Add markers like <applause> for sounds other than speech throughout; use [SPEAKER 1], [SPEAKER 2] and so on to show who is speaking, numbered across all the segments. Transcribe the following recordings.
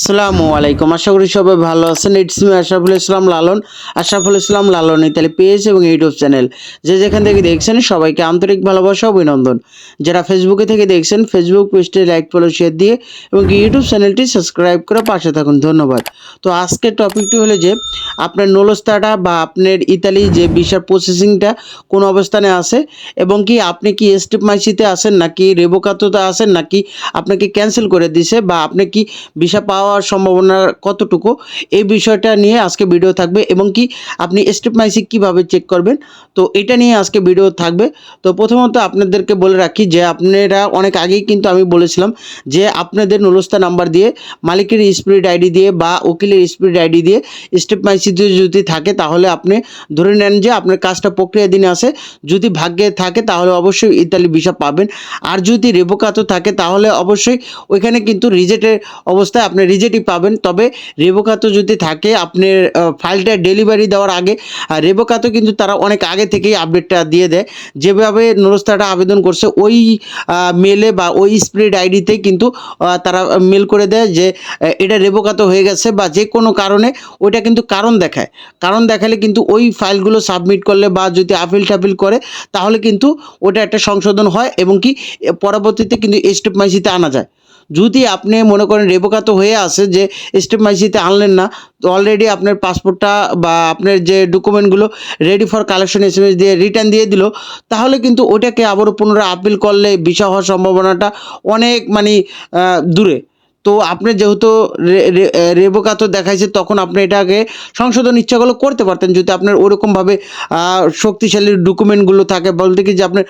[SPEAKER 1] আসসালামু আলাইকুম। আশা করি সবাই ভালো আছেন। It's me Ashraful Islam Lalon. Ashraful Islam Lalon Italy page এবং ইউটিউব চ্যানেল। যে যেখান থেকে দেখছেন সবাইকে আন্তরিক ভালোবাসা, অভিনন্দন। যারা ফেসবুকে থেকে দেখছেন ফেসবুক পেজটি লাইক ফলো শেয়ার দিয়ে এবং ইউটিউব চ্যানেলটি সাবস্ক্রাইব করে পাশে থাকুন। ধন্যবাদ। তো আজকের টপিকটি হলো যে, আপনার নলস্তাটা বা আপনার ইতালি যে ভিসার প্রসেসিংটা কোন অবস্থানে আছে এবং কি আপনি কি স্টেপ মাইসিতে আছেন নাকি রেবোকাতোতে আছেন নাকি আপনাকে ক্যান্সেল করে দিছে বা আপনি কি ভিসা পাওয়ার সম্ভাবনা কতটুকু? এই বিষয়টা নিয়ে আজকে ভিডিও থাকবে এবং কি আপনি স্টেপ মাইসি কীভাবে চেক করবেন? তো এটা নিয়ে আজকে ভিডিও থাকবে। তো প্রথমত আপনাদেরকে বলে রাখি যে আপনারা অনেক আগেই কিন্তু আমি বলেছিলাম যে আপনাদের নুলস্তা নাম্বার দিয়ে মালিকের স্পিরিট আইডি দিয়ে বা উকিলের স্পিরিট আইডি দিয়ে স্টেপ মাইসিতে যদি থাকে তাহলে আপনি ধরে নেন যে আপনার কাজটা প্রক্রিয়াধীন আসে। যদি ভাগ্যে থাকে তাহলে অবশ্যই ইতালি ভিসা পাবেন। আর যদি রেবোকাতো থাকে তাহলে অবশ্যই ওইখানে কিন্তু রিজেক্টের অবস্থায় আপনি রিজেক্টই পাবেন, তবে রেবোকাতো যদি থাকে, আপনার ফাইলটা ডেলিভারি দেওয়ার আগে, আর রেবোকাতো কিন্তু তারা অনেক আগে থেকেই আপডেটটা দিয়ে দেয়। যেভাবে নুরস্তাটা আবেদন করছে, ওই মেলে বা ওই স্প্রেড আইডিতে কিন্তু তারা মেল করে দেয় যে এটা রেবোকাতো হয়ে গেছে বা যে কোনো কারণে ওইটা কিন্তু কারণ দেখায়। কারণ দেখালে কিন্তু ওই ফাইলগুলো সাবমিট করলে বা যদি আপিল টাপিল করে, তাহলে কিন্তু ওটা একটা সংশোধন হয় এবং কি পরবর্তীতে কিন্তু স্টেপ মাইসিতে আনা যায়। যদি আপনি মনে করেন রেবকাত হয়ে আসে যে স্টেপ মাইসিতে আনলেন না, তো অলরেডি আপনার পাসপোর্টটা বা আপনার যে ডকুমেন্টগুলো রেডি ফর কালেকশন এস দিয়ে রিটার্ন দিয়ে দিল, তাহলে কিন্তু ওটাকে আবারও পুনরায় আপিল করলে বিষয় হওয়ার সম্ভাবনাটা অনেক মানে দূরে। তো আপনি যেহেতু রেবোকাতো দেখাইছে, তখন আপনি এটাকে সংশোধন ইচ্ছা করলে করতে পারতেন। যদি আপনার ওরকমভাবে শক্তিশালী ডকুমেন্টগুলো থাকে, বলতে কি যে আপনার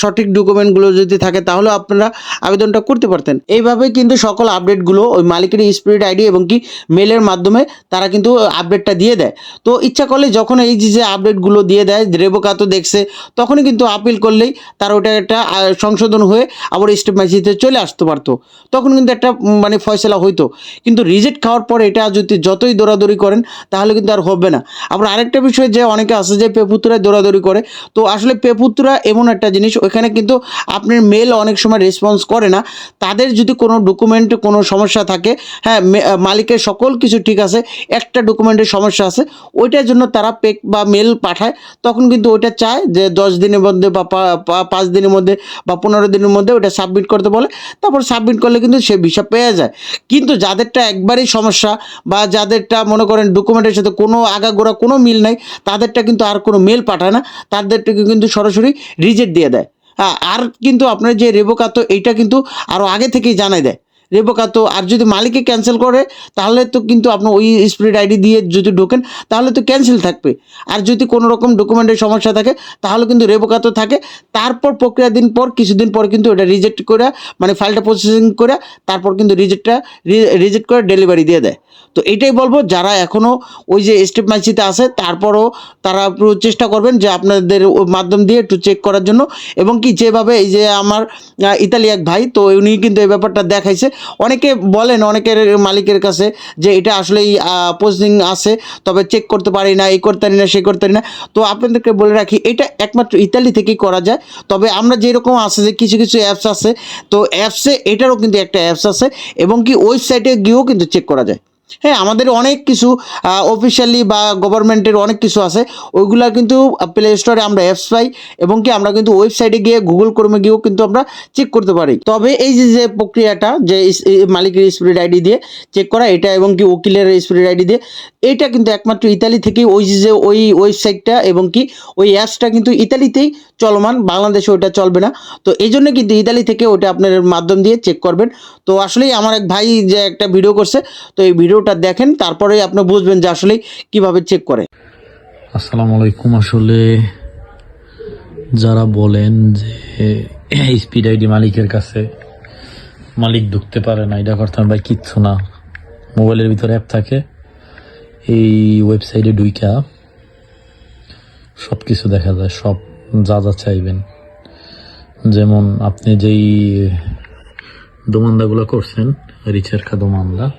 [SPEAKER 1] সঠিক ডকুমেন্টগুলো যদি থাকে, তাহলে আপনারা আবেদনটা করতে পারতেন। এইভাবে কিন্তু সকল আপডেটগুলো ওই মালিকের স্পিরিট আইডি এবং কি মেলের মাধ্যমে তারা কিন্তু আপডেটটা দিয়ে দেয়। তো ইচ্ছা করলে যখন এই যে আপডেটগুলো দিয়ে দেয় রেবোকাতো দেখছে, তখনই কিন্তু আপিল করলেই তার ওটা একটা সংশোধন হয়ে আবার স্টেপ মাইসিতে চলে আসতে পারতো। তখন কিন্তু একটা মানে ফয়সলা হইতো। কিন্তু রিজেক্ট খাওয়ার পর এটা যদি যতই দৌড়াদৌড়ি করেন, তাহলে কিন্তু আর হবে না। আবার আরেকটা বিষয় যে অনেকে আছে যে পেপুত্রায় দৌড়াদৌড়ি করে, তো আসলে পেপুত্রা এমন একটা জিনিস ওইখানে কিন্তু আপনার মেল অনেক সময় রেসপন্স করে না। তাদের যদি কোনো ডকুমেন্টে কোনো সমস্যা থাকে হ্যাঁ মালিকের সকল কিছু ঠিক আছে, একটা ডকুমেন্টের সমস্যা আছে, ওইটার জন্য তারা পেক বা মেল পাঠায়, তখন কিন্তু ওইটা চায় যে দশ দিনের মধ্যে বা পাঁচ দিনের মধ্যে বা পনেরো দিনের মধ্যে ওটা সাবমিট করতে বলে। তারপর সাবমিট করলে কিন্তু সে ভিসা পেয়ে যায়। কিন্তু যাদেরটা একবারই সমস্যা বা যাদেরটা মনে করেন ডকুমেন্টের সাথে কোনো আগাগোড়া, কোনো মিল নাই, তাদেরটা কিন্তু আর কোনো মেল পাঠায় না। তাদেরটাকে কিন্তু সরাসরি রিজেক্ট দিয়ে দেয়। আর কিন্তু আপনার যে রেবোকাতো এইটা কিন্তু আরও আগে থেকেই জানাই দেয়। রেবোকাতো আর যদি মালিকে ক্যান্সেল করে, তাহলে তো কিন্তু আপনার ওই স্পিরিট আইডি দিয়ে যদি ঢোকেন, তাহলে তো ক্যান্সেল থাকবে। আর যদি কোনো রকম ডকুমেন্টের সমস্যা থাকে, তাহলে কিন্তু রেবোকাতো থাকে। তারপর প্রক্রিয়া দিন পর, কিছুদিন পর কিন্তু এটা রিজেক্ট করে মানে ফাইলটা প্রসেসিং করে, তারপর কিন্তু রিজেক্টটা রিজেক্ট করে ডেলিভারি দিয়ে দেয়। তো এটাই বলব, যারা এখনও ওই যে স্টেপ মাইসিতে আছে, তারপরও তারা চেষ্টা করবেন যে আপনাদের মাধ্যম দিয়ে একটু চেক করার জন্য। এবং কি, যেভাবে এই যে আমার ইতালি এক ভাই, তো উনি কিন্তু এই ব্যাপারটা দেখাইছে। অনেকে বলেন, অনেকের মালিকের কাছে যে এটা আসলেই পোস্টিং আছে, তবে চেক করতে পারি না, এই করতে পারি না, সে করতে পারি না। তো আপনাদেরকে বলে রাখি, এটা একমাত্র ইতালি থেকেই করা যায়। তবে আমরা যেরকম আছে যে কিছু কিছু অ্যাপস আছে, তো অ্যাপসে এটারও কিন্তু একটা অ্যাপস আছে, এবং কি ওয়েবসাইটে গিয়েও কিন্তু চেক করা যায়। হ্যাঁ আমাদের অনেক কিছু অফিসিয়ালি বা গভর্নমেন্টের অনেক কিছু আছে। ওইগুলা কিন্তু প্লে স্টোরে আমরা অ্যাপস পাই এবং কি আমরা কিন্তু ওয়েবসাইটে গিয়ে গুগল ক্রমে গিয়েও কিন্তু আমরা চেক করতে পারি। তবে এই যে যে প্রক্রিয়াটা, যে মালিকের স্পিরিট আইডি দিয়ে চেক করা, এটা এবং কি উকিলের স্পিরিট আইডি দিয়ে, এটা কিন্তু একমাত্র ইতালি থেকেই ওই যে ওই ওয়েবসাইটটা এবং কি ওই অ্যাপসটা কিন্তু ইতালিতেই চলমান, বাংলাদেশে ওটা চলবে না। তো এই জন্য কিন্তু ইতালি থেকে ওটা আপনার মাধ্যম দিয়ে চেক করবেন। তো আসলেই আমার এক ভাই যে একটা ভিডিও করছে, তো এই ভিডিওটা দেখেন তারপরে আপনি বুঝবেন যে আসলে কীভাবে চেক করে।
[SPEAKER 2] আসসালামু আলাইকুম। আসলে যারা বলেন যে স্পিড আইডি মালিকের কাছে মালিক ঢুকতে পারে না, এটা করতে ভাই কিচ্ছু না। মোবাইলের ভিতরে অ্যাপ থাকে, এই ওয়েবসাইটে ঢুইকা সব কিছু দেখা যায়, সব যা যা চাইবেন। যেমন আপনি যেই দোমান্দাগুলো করছেন রিচার্কা দোমান্দা,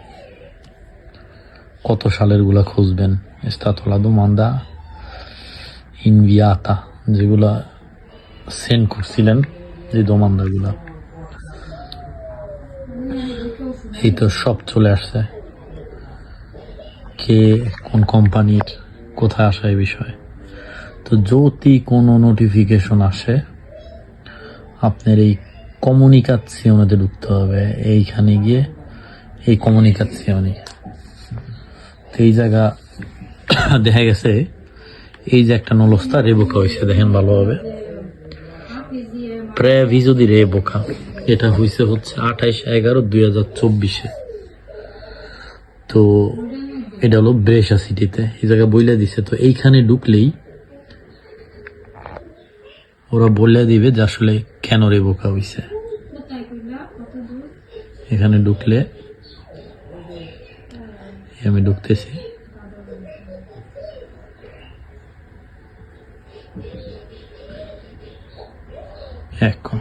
[SPEAKER 2] কত সালেরগুলা খুঁজবেন? স্তাতলা দোমান্দা, ইনভিয়াতা, যেগুলা সেন্ড করছিলেন যে দোমান্দাগুলা। এই তো সব চলে আসছে। কে কোন কোম্পানির, কোথায় আসা এই বিষয়ে? তো যদি কোনো নোটিফিকেশন আসে, আপনার এই কমিউনিকাসিওনেতে ঢুকতে হবে। এইখানে গিয়ে এই কমিউনিকাসিওনে তো এই জায়গা <coughs> দেখা গেছে, এই যে একটা নলস্তা রেবোকা হয়েছে দেখেন ভালোভাবে। প্রেভিজো দি রেবোকা এটা হয়েছে হচ্ছে আঠাইশ এগারো দুই হাজার চব্বিশে। তো এটা হলো ব্রেশা সিটিতে এই জায়গায় বইলে দিছে। তো এইখানে ঢুকলেই ওরা বলে দিবে যে আসলে কেন রেবোকা হয়েছে এখানে ঢুকলে আমি ঢুকতেছি। এখন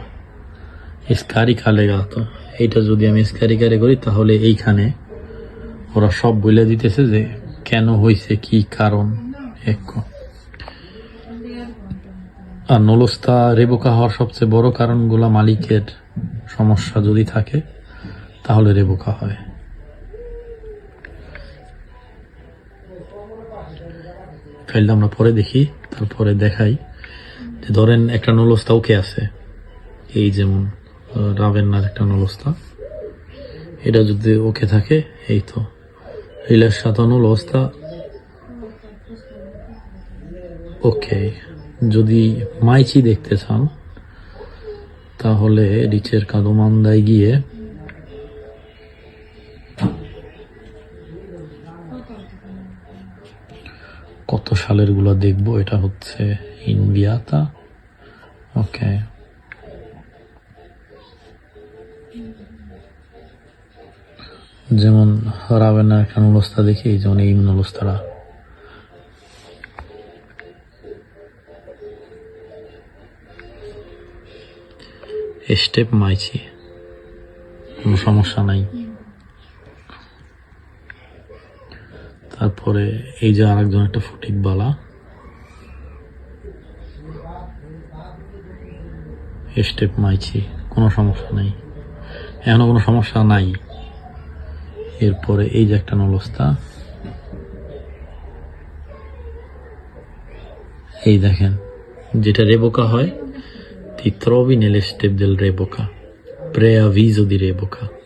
[SPEAKER 2] স্কারিকা লেগা তো। এইটা যদি আমি স্কারিকারে করি তাহলে এইখানে ওরা সব বলে দিতেছে যে কেন হয়েছে কি কারণ? এক আর নলস্তা রেবোকা হওয়ার সবচেয়ে বড় কারণগুলা মালিকের সমস্যা যদি থাকে তাহলে রেবোকা হয়। ফাইলটা আমরা পরে দেখি তারপরে দেখাই। যে ধরেন একটা নলস্তা ওকে আছে। এই যেমন আহ, রাভেন্নার একটা নলস্তা। এটা যদি ওকে থাকে এই তো। রিলের সাথে নলস্তা। ওকে। যদি মাইচি দেখতে চান, তাহলে রিচের কাদমান্দায় গিয়ে কত সালেরগুলো দেখব, এটা হচ্ছে ইন্ডিয়াতা। ওকে। যেমন রাবেনার একটা নলস্তা দেখি, যেমন এই নলস্তারা স্টেপ মাইছি। কোনো সমস্যা নাই। তারপরে এই যে আরেকজন একটা ফটিক বালা। স্টেপ মাইছি। কোনো সমস্যা নাই। এখনও কোনো সমস্যা নাই। এরপরে এই যে একটা নলস্তা। এই দেখেন, যেটা রেবোকা হয় ti trovi nelle step del Reboca, preavviso di Reboca.